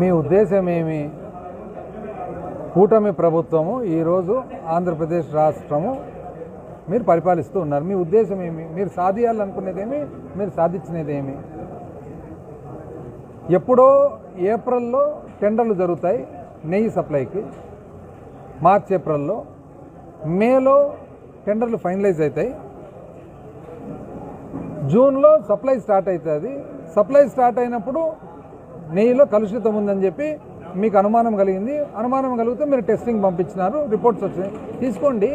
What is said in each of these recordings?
మీ ఉద్దేశం ఏమి? కూటమి ప్రభుత్వము ఈరోజు ఆంధ్రప్రదేశ్ రాష్ట్రము మీరు పరిపాలిస్తూ ఉన్నారు. మీ ఉద్దేశం ఏమి? మీరు సాధించాలనుకునేదేమి మీరు సాధించినదేమి? ఎప్పుడో ఏప్రిల్లో టెండర్లు జరుగుతాయి నెయ్యి సప్లైకి. మార్చ్ ఏప్రిల్లో మేలో టెండర్లు ఫైనలైజ్ అవుతాయి. జూన్లో సప్లై స్టార్ట్ అవుతుంది. సప్లై స్టార్ట్ అయినప్పుడు నెయ్యిలో కలుషితం ఉందని చెప్పి మీకు అనుమానం కలిగింది. అనుమానం కలిగితే మీరు టెస్టింగ్ పంపించినారు రిపోర్ట్స్ వచ్చినాయి. తీసుకోండి.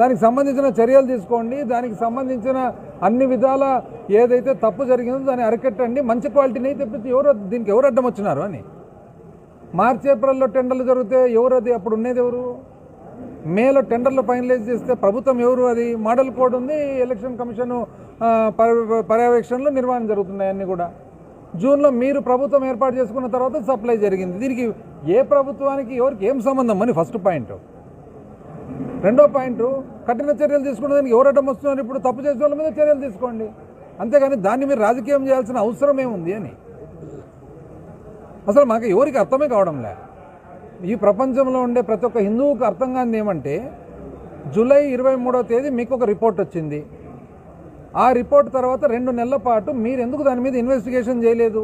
దానికి సంబంధించిన చర్యలు తీసుకోండి. దానికి సంబంధించిన అన్ని విధాల ఏదైతే తప్పు జరిగిందో దాన్ని అరికట్టండి. మంచి క్వాలిటీ నెయ్యి తెప్పించి ఎవరు దీనికి ఎవరు అడ్డం వచ్చినారు అని. మార్చి ఏప్రిల్లో టెండర్లు జరిగితే ఎవరు అది అప్పుడు ఉండేది ఎవరు? మేలో టెండర్లు ఫైనలైజ్ చేస్తే ప్రభుత్వం ఎవరు అది మోడల్ కోడ్ ఉంది ఎలక్షన్ కమిషన్ పర్యవేక్షణలో నిర్వహణ జరుగుతున్నాయి అన్నీ కూడా. జూన్లో మీరు ప్రభుత్వం ఏర్పాటు చేసుకున్న తర్వాత సప్లై జరిగింది. దీనికి ఏ ప్రభుత్వానికి ఎవరికి ఏం సంబంధం అని ఫస్ట్ పాయింట్. రెండో పాయింట్ కఠిన చర్యలు తీసుకున్న దానికి ఎవరు అడ్డం వస్తున్నారు? ఇప్పుడు తప్పు చేసే వాళ్ళ మీద చర్యలు తీసుకోండి. అంతేగాని దాన్ని మీరు రాజకీయం చేయాల్సిన అవసరం ఏముంది అని. అసలు మాకు ఎవరికి అర్థమే కావడంలే. ఈ ప్రపంచంలో ఉండే ప్రతి ఒక్క హిందువుకు అర్థం కానిది ఏమంటే జూలై ఇరవై మూడో తేదీ మీకు ఒక రిపోర్ట్ వచ్చింది. ఆ రిపోర్ట్ తర్వాత రెండు నెలల పాటు మీరు ఎందుకు దాని మీద ఇన్వెస్టిగేషన్ చేయలేదు?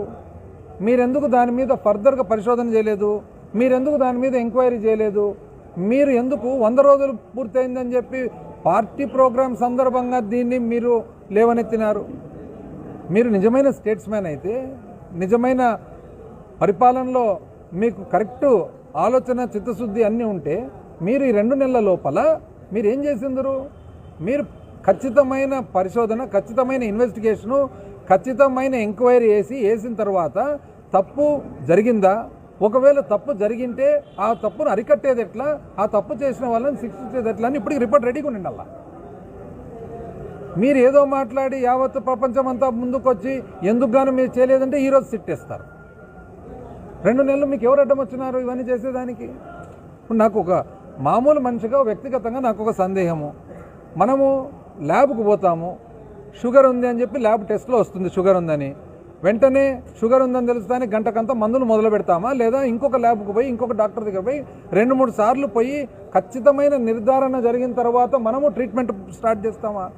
మీరెందుకు దాని మీద ఫర్దర్గా పరిశోధన చేయలేదు? మీరెందుకు దాని మీద ఎంక్వైరీ చేయలేదు? మీరు ఎందుకు వంద రోజులు పూర్తయిందని చెప్పి పార్టీ ప్రోగ్రాం సందర్భంగా దీన్ని మీరు లేవనెత్తినారు? మీరు నిజమైన స్టేట్స్మెన్ అయితే నిజమైన పరిపాలనలో మీకు కరెక్ట్ ఆలోచన చిత్తశుద్ధి అన్నీ ఉంటే మీరు ఈ రెండు నెలల లోపల మీరు ఏం చేసిందరు మీరు ఖచ్చితమైన పరిశోధన ఖచ్చితమైన ఇన్వెస్టిగేషను ఖచ్చితమైన ఎంక్వైరీ వేసి వేసిన తర్వాత తప్పు జరిగిందా? ఒకవేళ తప్పు జరిగింటే ఆ తప్పును అరికట్టేది ఎట్లా? ఆ తప్పు చేసిన వాళ్ళని శిక్షించేది ఎట్లా? అని ఇప్పటికి రిపోర్ట్ రెడీగా ఉండాల మీరు ఏదో మాట్లాడి యావత్ ప్రపంచం అంతా ముందుకొచ్చి ఎందుకు గాను మీరు చేయలేదంటే ఈరోజు సిట్టేస్తారు. రెండు నెలలు మీకు ఎవరు అడ్డం వచ్చినారు ఇవన్నీ చేసేదానికి? ఇప్పుడు నాకు ఒక మామూలు మనిషిగా వ్యక్తిగతంగా నాకు ఒక సందేహము. మనము ల్యాబ్కు పోతాము. షుగర్ ఉంది అని చెప్పి ల్యాబ్ టెస్ట్లో వస్తుంది షుగర్ ఉందని. వెంటనే షుగర్ ఉందని తెలుస్తానే గంటకంతా మందులు మొదలు పెడతామా? లేదా ఇంకొక ల్యాబ్కు పోయి ఇంకొక డాక్టర్ దగ్గర పోయి రెండు మూడు సార్లు పోయి ఖచ్చితమైన నిర్ధారణ జరిగిన తర్వాత మనము ట్రీట్మెంట్ స్టార్ట్ చేస్తామా?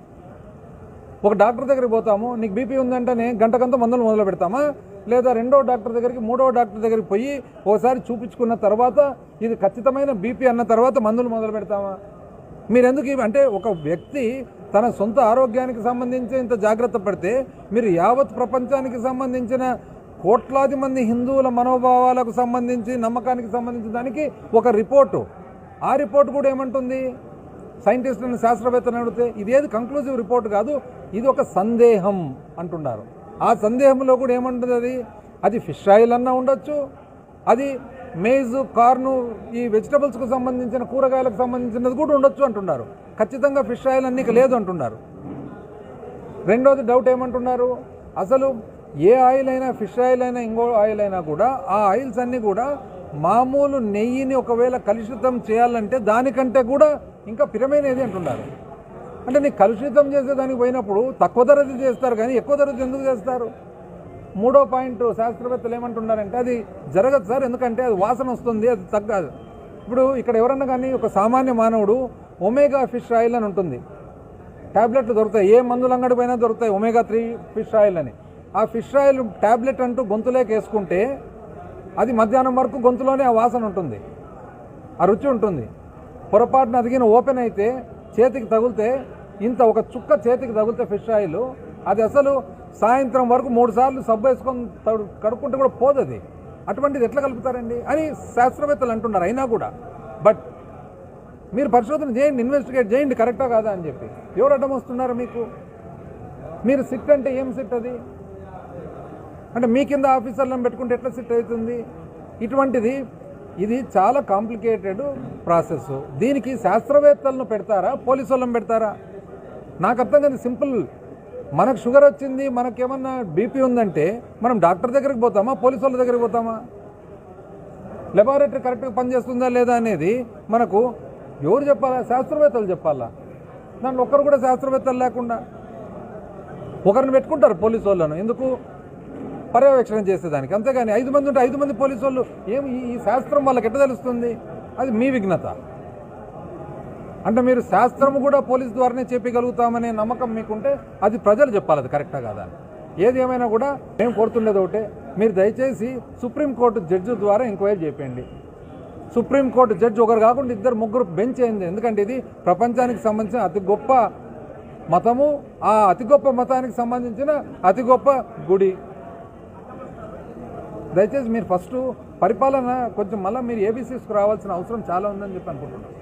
ఒక డాక్టర్ దగ్గరికి పోతాము. నీకు బీపీ ఉందంటేనే గంటకంతా మందులు మొదలు పెడతామా? లేదా రెండో డాక్టర్ దగ్గరికి మూడో డాక్టర్ దగ్గరికి పోయి ఓసారి చూపించుకున్న తర్వాత ఇది ఖచ్చితమైన బీపీ అన్న తర్వాత మందులు మొదలు పెడతామా? మీరెందుకు ఇవి- అంటే ఒక వ్యక్తి తన సొంత ఆరోగ్యానికి సంబంధించి ఇంత జాగ్రత్త పడితే మీరు యావత్ ప్రపంచానికి సంబంధించిన కోట్లాది మంది హిందువుల మనోభావాలకు సంబంధించి నమ్మకానికి సంబంధించిన దానికి ఒక రిపోర్టు. ఆ రిపోర్ట్ కూడా ఏమంటుంది? సైంటిస్టులను శాస్త్రవేత్తలను అడిగితే ఇదేది కంక్లూజివ్ రిపోర్ట్ కాదు ఇది ఒక సందేహం అంటున్నారు. ఆ సందేహంలో కూడా ఏముంటుంది అది? అది ఫిష్ ఆయిల్ అన్నా ఉండొచ్చు. అది మేజు కార్ను ఈ వెజిటబుల్స్కు సంబంధించిన కూరగాయలకు సంబంధించినది కూడా ఉండొచ్చు అంటున్నారు. ఖచ్చితంగా ఫిష్ ఆయిల్ అన్ని లేదు అంటున్నారు. రెండోది డౌట్ ఏమంటున్నారు? అసలు ఏ ఆయిల్ అయినా ఫిష్ ఆయిల్ అయినా ఇంకో ఆయిల్ అయినా కూడా ఆ ఆయిల్స్ అన్నీ కూడా మామూలు నెయ్యిని ఒకవేళ కలుషితం చేయాలంటే దానికంటే కూడా ఇంకా పిరమైనది అంటున్నారు. అంటే నీకు కలుషితం చేసేదానికి పోయినప్పుడు తక్కువ ధరది చేస్తారు కానీ ఎక్కువ ధరది ఎందుకు చేస్తారు? మూడో పాయింట్ శాస్త్రవేత్తలు ఏమంటున్నారంటే అది జరగదు సార్ ఎందుకంటే అది వాసన వస్తుంది అది తగ్గదు ఇప్పుడు ఇక్కడ ఎవరన్నా కానీ ఒక సామాన్య మానవుడు ఒమేగా ఫిష్ ఆయిల్ అని ఉంటుంది. ట్యాబ్లెట్లు దొరుకుతాయి ఏ మందులు అంగడి దొరుకుతాయి ఒమేగా త్రీ ఫిష్ ఆయిల్ అని. ఆ ఫిష్ ఆయిల్ ట్యాబ్లెట్ అంటూ గొంతులోకి వేసుకుంటే అది మధ్యాహ్నం వరకు గొంతులోనే ఆ వాసన ఉంటుంది ఆ రుచి ఉంటుంది. పొరపాటున అదిగిన ఓపెన్ అయితే చేతికి తగిలితే ఇంత ఒక చుక్క చేతికి తగిలితే ఫిష్ ఆయిల్ అది అసలు సాయంత్రం వరకు మూడు సార్లు సబ్బు వేసుకొని తడు- కడుక్కుంటే కూడా పోదు అది. అటువంటిది ఎట్లా కలుపుతారండి? అని శాస్త్రవేత్తలు అంటున్నారు అయినా కూడా. బట్ మీరు పరిశోధన చేయండి ఇన్వెస్టిగేట్ చేయండి కరెక్టా కాదా అని చెప్పి. ఎవరు అడ్డం వస్తున్నారు మీకు? మీరు సిట్ అంటే ఏం సిట్ అది? అంటే మీ కింద ఆఫీసర్లను పెట్టుకుంటే ఎట్లా సిట్ అవుతుంది? ఇటువంటిది ఇది చాలా కాంప్లికేటెడ్ ప్రాసెస్ దీనికి శాస్త్రవేత్తలను పెడతారా? పోలీసు వాళ్ళని పెడతారా? నాకు అర్థం కాదు సింపుల్ మనకు షుగర్ వచ్చింది మనకేమన్నా బీపీ ఉందంటే మనం డాక్టర్ దగ్గరికి పోతామా పోలీసు వాళ్ళ దగ్గరికి పోతామా? లెబారెటరీ కరెక్ట్గా పనిచేస్తుందా లేదా అనేది మనకు ఎవరు చెప్పాలా? శాస్త్రవేత్తలు చెప్పాలా? దాంట్లో ఒక్కరు కూడా శాస్త్రవేత్తలు లేకుండా ఒకరిని పెట్టుకుంటారు పోలీసు వాళ్ళను. ఎందుకు? పర్యవేక్షణ చేసేదానికి. అంతేగాని ఐదు మంది ఉంటే ఐదు మంది పోలీసు వాళ్ళు ఏం ఈ- ఈ శాస్త్రం వాళ్ళకి ఎట్ట తెలుస్తుంది? అది మీ విఘ్నత. అంటే మీరు శాస్త్రము కూడా పోలీస్ ద్వారానే చెప్పగలుగుతామనే నమ్మకం మీకుంటే అది ప్రజలు చెప్పాలి అది కరెక్టా కాదా? ఏది ఏమైనా కూడా మేము కోరుతుండేది ఒకటే. మీరు దయచేసి సుప్రీంకోర్టు జడ్జి ద్వారా ఎంక్వైరీ చేయండి. సుప్రీంకోర్టు జడ్జి ఒకరు కాకుండా ఇద్దరు ముగ్గురు బెంచ్ అయింది ఎందుకంటే ఇది ప్రపంచానికి సంబంధించిన అతి గొప్ప మతము ఆ అతి గొప్ప మతానికి సంబంధించిన అతి గొప్ప గుడి. దయచేసి మీరు ఫస్ట్ పరిపాలన కొంచెం మళ్ళీ మీరు ఏబీసీస్కి రావాల్సిన అవసరం చాలా ఉందని చెప్పి అనుకుంటున్నాను